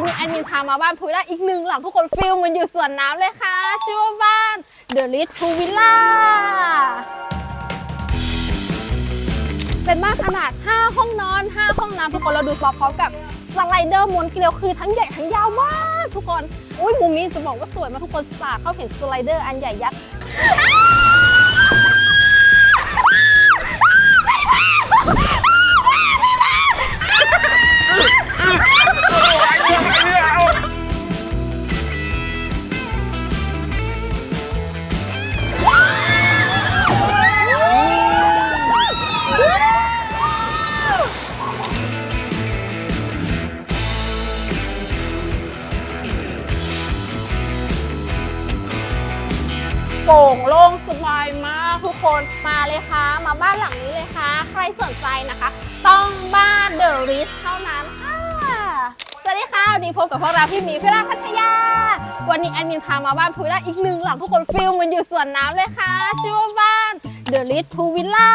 วันนี้แอดมินพามาบ้านพูวิลล่าอีกหนึ่งหลังทุกคนฟิลเหมันอยู่สวนน้ำเลยค่ะ ชื่อว่าบ้าน The r i c h พูวิลล่าเป็นบ้านขนาด 5 ห้องนอน 5 ห้องน้ำทุกคนเราดูพร้อมๆกับสไลเดอร์ม้วนเกลียวคือทั้งใหญ่ทั้งยาวมากทุกคน อุ้ยมุมนี้จะบอกว่าสวยมากทุกคนสาดเข้าเห็นสไลเดอร์อันใหญ่ยักษ์ โปร่งโล่งสบายมากทุกคนมาเลยค่ะ มาบ้านหลังนี้เลยค่ะ ใครสนใจนะคะ ต้องบ้านเดอะริสเท่านั้นค่ะสวัสดีค่ะวันนี้พบกับพวกเราพี่หมีพิราพัทยา วันนี้แอดมินพามาบ้านพูวิลล่าอีกหนึ่งหลังทุกคนฟิลเหมันอยู่สวนน้ำเลยค่ะ ชื่อว่าบ้านเดอะริสพูวิลล่า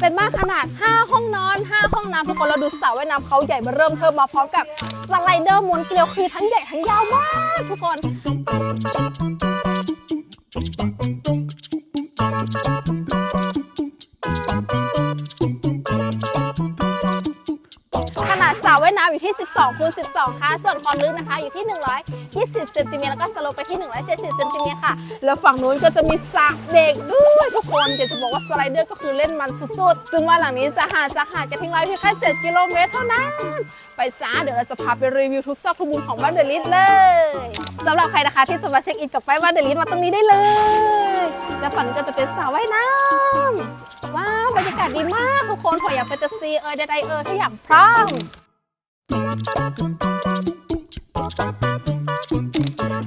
เป็นบ้านขนาด 5 ห้องนอน 5 ห้องน้ำทุกคนเราดูสระว่ายน้ำเขาใหญ่มาเริ่มเพิ่มมาพร้อมกับสไลเดอร์ม้วนเกลียวคือทั้งใหญ่ทั้งยาวมากทุกคน ข ที่ 12คูณ12 ค่ะ ส่วนความลึกนะคะอยู่ที่ 120เซนติเมตรแล้วก็สโลปไปที่ 170เซนติเมตรค่ะ แล้วฝั่งนู้นก็จะมีสระเด็กด้วยทุกคนเดี๋ยวจะบอกว่าสไลเดอร์ก็คือเล่นมันสุดๆ ซึ่งว่าหลังนี้จะหาดจะหาดจะทิ้งไว้เพียงแค่7กิโลเมตรเท่านั้นไปจ้าเดี๋ยวเราจะพาไปรีวิวทุกซอกทุกมุมของบ้านเดลิสเลยสำหรับใครนะคะที่จะมาเช็คอินกับไปบ้านเดลิสมาตรงนี้ได้เลย แล้วฝั่งนี้ก็จะเป็นสระว่ายน้ำว้าวบรรยากาศดีมากทุกคนขออยากไปจะซีเออใดๆเออทุกอย่างพร้อม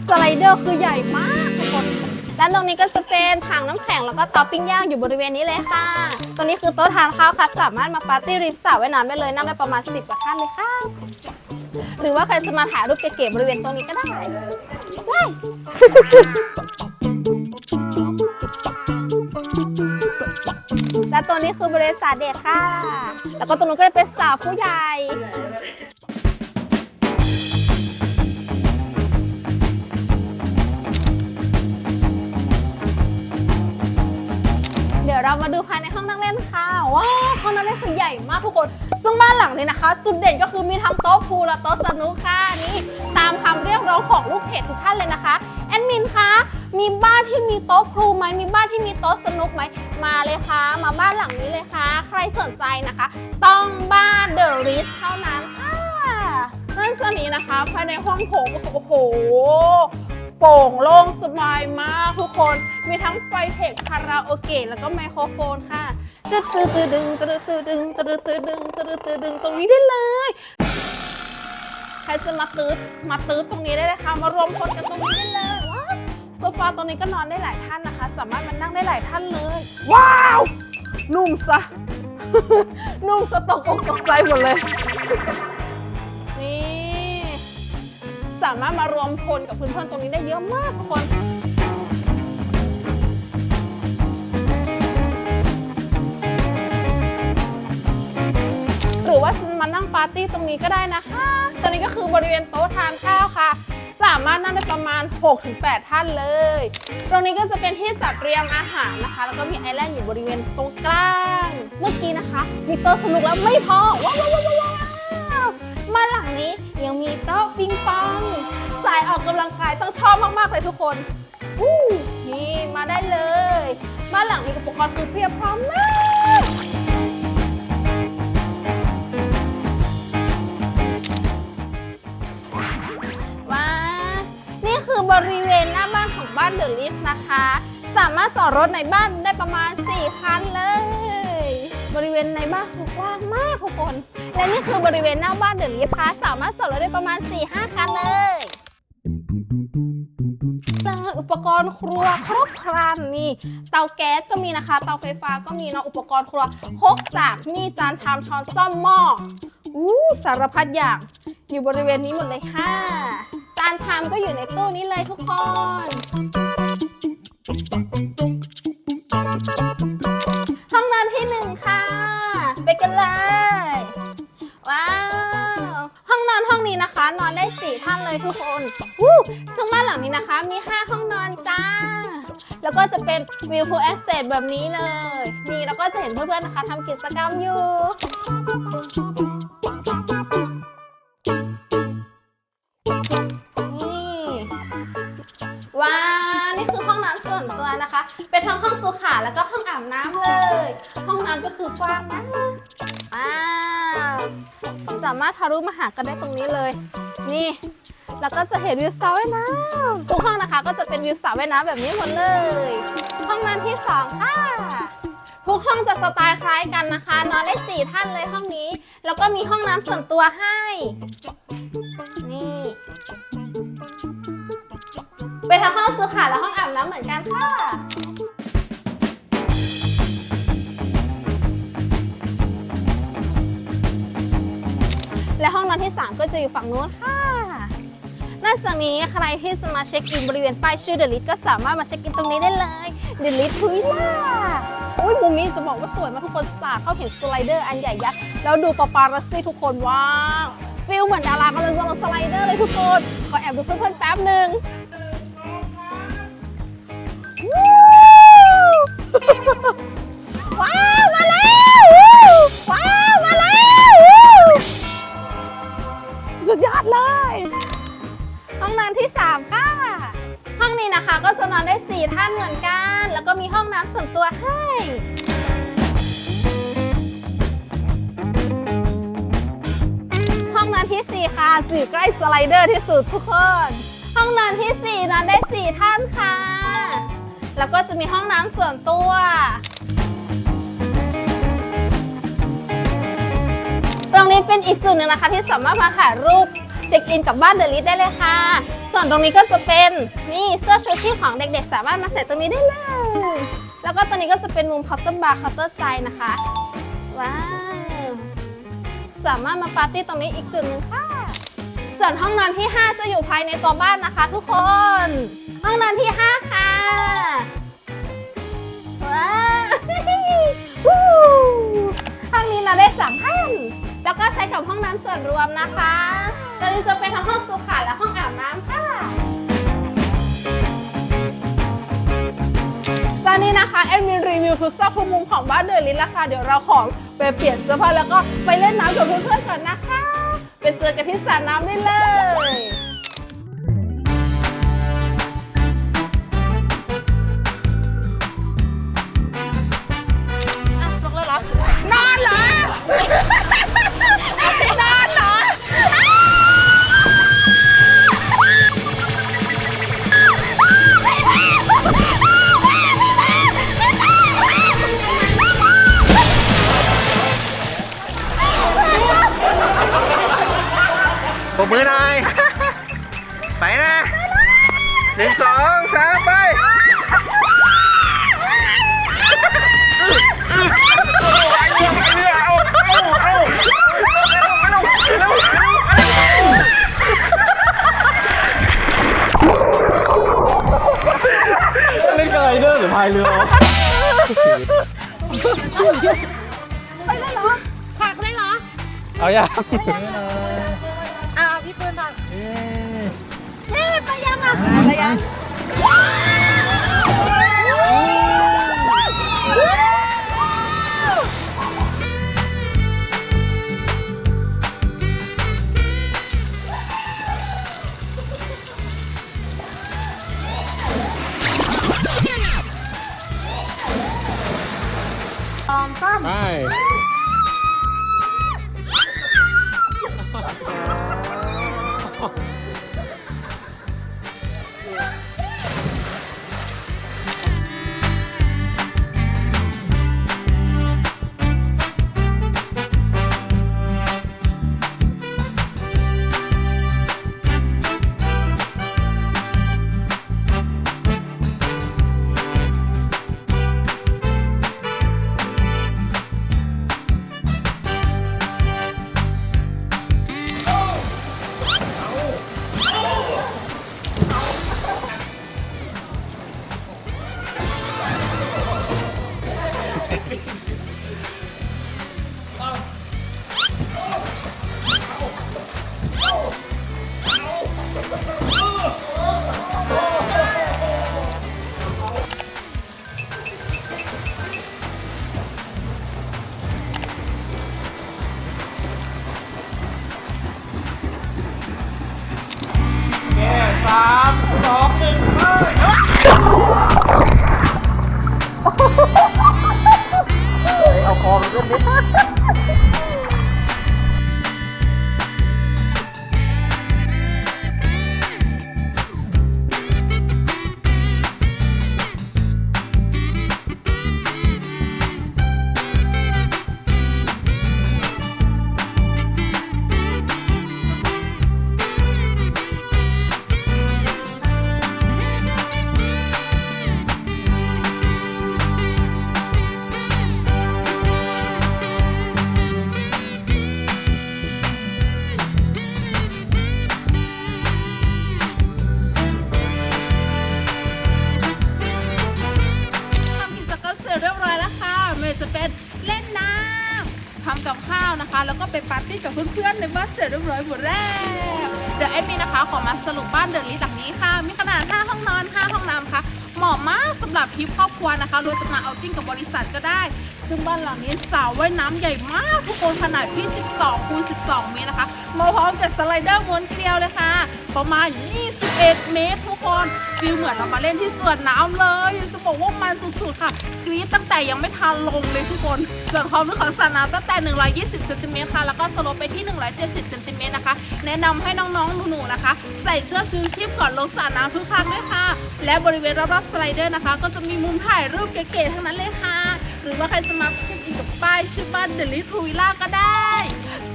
สไลเดอร์คือใหญ่มากทุกคนด้านตรงนี้ก็จะเป็นถังน้ำแข็งแล้วก็เตาปิ้งย่างอยู่บริเวณนี้เลยค่ะ ตรงนี้คือโต๊ะทานข้าวค่ะ สามารถมาปาร์ตี้ริมสระว่ายน้ำได้เลย นั่งได้ประมาณ 10 กว่าท่านเลยค่ะ หรือว่าใครจะมาถ่ายรูปเก๋ๆบริเวณตรงนี้ก็ได้ว้และตัวนี้คือบริษัทเดทค่ะ แล้วก็ตรงนู้นก็จะเป็นสาวผู้ใหญ่ เรามาดูภายในห้องนั่งเล่นค่ะว้าวห้องนั่งเล่นคือใหญ่มากทุกคน ซึ่งบ้านหลังนี้นะคะ จุดเด่นก็คือมีทั้งโต๊ะพูลและโต๊ะสนุกค่ะนี่ตามคำเรียกร้องของลูกเพจทุกท่านเลยนะคะแอดมินคะมีบ้านที่มีโต๊ะครูไหมมีบ้านที่มีโต๊ะสนุกไหมมาเลยค่ะ มาบ้านหลังนี้เลยค่ะ ใครสนใจนะคะ ต้องบ้านเดอะริสเท่านั้นค่ะนั่นสนนี้นะคะภายในห้องโถงโอ้โห โปร่งโล่งสบายมากทุกคน มีทั้งไฟเทคคาราโอเกะแล้วก็ไมโครโฟนค่ะตึ๊ดตึ๊ดตึ๊ดดึงตึ๊ดตึ๊ดดึงตึ๊ดตึ๊ดดึงตึ๊ดตึ๊ดดึงตรงนี้ได้เลยใครจะมาตื้อมาตื้อตรงนี้ได้เลยค่ะ มารวมคนกันตรงนี้ได้เลยว้าวโซฟาตรงนี้ก็นอนได้หลายท่านนะคะ สามารถมานั่งได้หลายท่านเลย ว้าว นุ่มซะ นุ่มสะตกอกตกใจหมดเลย สามารถมารวมพลกับเพื่อนๆตรงนี้ได้เยอะมากทุกคน หรือว่ามานั่งปาร์ตี้ตรงนี้ก็ได้นะคะตรงนี้ก็คือบริเวณโต๊ะทานข้าวค่ะ สามารถนั่งได้ประมาณ 6-8 ท่านเลย ตรงนี้ก็จะเป็นที่จัดเตรียมอาหารนะคะ แล้วก็มีไอแลนด์อยู่บริเวณตรงกลาง เมื่อกี้นะคะมีโต๊ะสนุกแล้วไม่พอว้าวว้าวว้าว ต้องชอบมากๆเลยทุกคนอู้นี่มาได้เลยบ้านหลังนี้อุปกรณ์คือเพียบพร้อมมากว้านี่คือบริเวณหน้าบ้านของบ้านเดอะลิฟนะคะ สามารถจอดรถในบ้านได้ประมาณ 4 คันเลยบริเวณในบ้านคือกว้างมากทุกคน และนี่คือบริเวณหน้าบ้านเดอะลิฟค่ะสามารถจอดรถได้ประมาณ 4-5 คันเลย เลยอุปกรณ์ครัวครบครันนี่ เตาแก๊สก็มีนะคะ เตาไฟฟ้าก็มีเนาะอุปกรณ์ครัวครกสากมีดจานชามช้อนซ่อมหม้ออู้สารพัดอย่าง อยู่บริเวณนี้หมดเลยค่ะ จานชามก็อยู่ในตู้นี้เลยทุกคน ไปกันเลยว้าวห้อนอนห้องนี้นะคะนเลยทุกคนวู้ซึ่งบ้านหลังนี้นะคะมี5ห้องนอนจ้า แล้วก็จะเป็นวิวพูลแอสเซทแบบนี้เลย นี่แล้วก็จะเห็นเพื่อนๆนะคะทำกิจกรรมอยู่นี่ว้าวนี่คือห้องน้ำส่วนตัวนะคะ เป็นทั้งห้องสุขาแล้วก็ห้องอาบน้ำเลย ห้องน้ำก็คือกว้างมาก สามารถทะลุมาหากันได้ตรงนี้เลย นี่ แล้วก็จะเห็นวิวสระว่ายน้ำทุกห้องนะคะ ก็จะเป็นวิวสระว่ายน้ำแบบนี้หมดเลย ห้องน้ำที่สองค่ะทุกห้องจะสไตล์คล้ายกันนะคะ นอนได้สี่ท่านเลยห้องนี้ แล้วก็มีห้องน้ำส่วนตัวให้ นี่ เป็นทั้งห้องสุขาและห้องอาบน้ำเหมือนกันค่ะ และห้องนอนที่ 3 ก็จะอยู่ฝั่งนู้นค่ะนอกจากนี้ใครที่จะมาเช็คอินบริเวณป้ายชื่อเดลิทก็สามารถมาเช็คอินตรงนี้ได้เลยเดลิททุยล่าอุ้ยมุมนี้จะบอกว่าสวยมากทุกคนสาดเข้าเห็นสไลเดอร์อันใหญ่ยักษ์แล้วดูปาปารัสซี่ทุกคนว้าวฟิลเหมือนดารากำลังจะลงสไลเดอร์เลยทุกคนขอแอบดูเพื่อนๆแป๊บหนึ่ง ก็จะนอนได้ 4 ท่านเหมือนกัน แล้วก็มีห้องน้ำส่วนตัวให้ห้องนอนที่ 4 ค่ะจะอยู่ใกล้สไลเดอร์ที่สุดทุกคน ห้องนอนที่ 4 นอนได้ 4 ท่านค่ะ แล้วก็จะมีห้องน้ำส่วนตัวตรงนี้เป็นอีกจุดหนึ่งนะคะที่สามารถมาถ่ายรูปเช็คอินกับบ้านเดลิทได้เลยค่ะ ส่วนตรงนี้ก็จะเป็นนี่เสื้อชูชีพของเด็กๆ สามารถมาใส่ตรงนี้ได้เลย แล้วก็ตรงนี้ก็จะเป็นมุมเคาน์เตอร์บาร์เคาน์เตอร์ไซน์นะคะ ว้าว สามารถมาปาร์ตี้ตรงนี้อีกจุดหนึ่งค่ะ ส่วนห้องนอนที่ 5 จะอยู่ภายในตัวบ้านนะคะ ทุกคน ห้องนอนที่ 5 ค่ะ ว้าวห้องนี้นอนได้สามท่านแล้วก็ใช้กับห้องน้ำส่วนรวมนะคะตอนนี้จะเป็นทั้งห้องสุขาและห้องอาบน้ำ นะคะแอดมินรีวิวทุกซอกทุกมุมของบ้านเดลินแล้วค่ะเดี๋ยวเราของไปเปลี่ยนเสื้อผ้าแล้วก็ไปเล่นน้ำกับเพื่อนๆก่อนนะคะ ไปเจอกันที่สระน้ำได้เลย องสามไปเล่นกับไรเดอร์หรือพายเรือวะเอาอย่างอ่าพี่ปืนมานี่ไปยังอะไปยัง สองสามใจะเป็นเล่นน้ำทำกับข้าวนะคะ แล้วก็ไปปาร์ตี้กับเพื่อนๆในบ้านเสร็จเรียบร้อยหมดแล้ว เดี๋ยวแอดมินนะคะ ขอมาสรุปบ้านเดอะลิสหลังนี้ค่ะ มีขนาด 5 ห้องนอน 5 ห้องน้ำค่ะเหมาะมากสำหรับทริปครอบครัวนะคะหรือจะมาเอาทิ้งกับบริษัทก็ได้ ซึ่งบ้านหลังนี้สาวว่ายน้ำใหญ่มากทุกคนขนาดที่ 12คูณ12 เมตรนะคะ มาพร้อมกับสไลเดอร์ม้วนเกลียวเลยค่ะ ประมาณ 21 เมตรทุกคนฟิลเหมือนเรามาเล่นที่สวนน้ำเลยจะบอกว่ามันสุดๆ ค่ะกรี๊ดตั้งแต่ยังไม่ทันลงเลยทุกคนส่วนความลึกของสระน้ำตั้งแต่ 120เซนติเมตรค่ะ แล้วก็สโลปไปที่ 170เซนติเมตรนะคะ แนะนำให้น้องๆหนูๆนะคะ ใส่เสื้อชูชีพก่อนลงสระน้ำทุกครั้งด้วยค่ะ และบริเวณรอบๆสไลเดอร์นะคะ ก็จะมีมุมถ่ายรูปเก๋ๆทั้งนั้นเลยค่ะ หรือว่าใครจะมาเช็คอินกับป้ายชื่อบ้านเดลิทูวิล่าก็ได้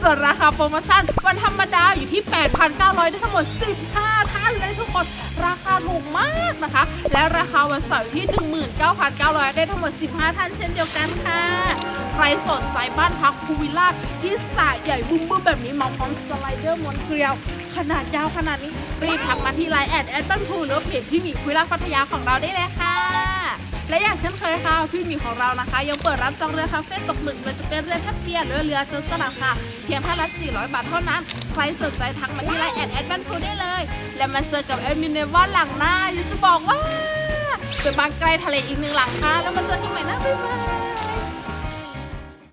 ส่วนราคาโปรโมชั่นวันธรรมดาอยู่ที่ 8,900 ได้ทั้งหมด 15 ท่านเลยทุกคน ราคาถูกมากนะคะ และราคาวันเสาร์อยู่ที่ 19,900 ได้ทั้งหมด 15 ท่านเช่นเดียวกันค่ะ ใครสนใจบ้านพักพูวิลล่าที่สระใหญ่บึ้มแบบนี้มาพร้อมสไลเดอร์ม้วนเกลียว ขนาดยาวขนาดนี้รีบทักมาที่ไลน์แอดแอดบ้านพูหรือเพจพี่หมีคุยล่าพัทยาของเราได้เลยค่ะ และอย่างเช่นเคยค่ะพี่มีของเรานะคะ ยังเปิดรับจองเรือคาเฟ่ตกหมึกมันจะเป็นเรือทัพเทียนหรือเรือเจสลัดค่ะ เพียงท่านละ 400 บาทเท่านั้น ใครสนใจทักมาที่ไลน์แอดแอดบันพูได้เลย และมาเจอกับแอดมินในว่าหลังหน้าอยากจะบอกว่าเป็นบางไกลทะเลอีกหนึ่งหลังค่ะ แล้วมาเจอกันใหม่นะบ๊ายบาย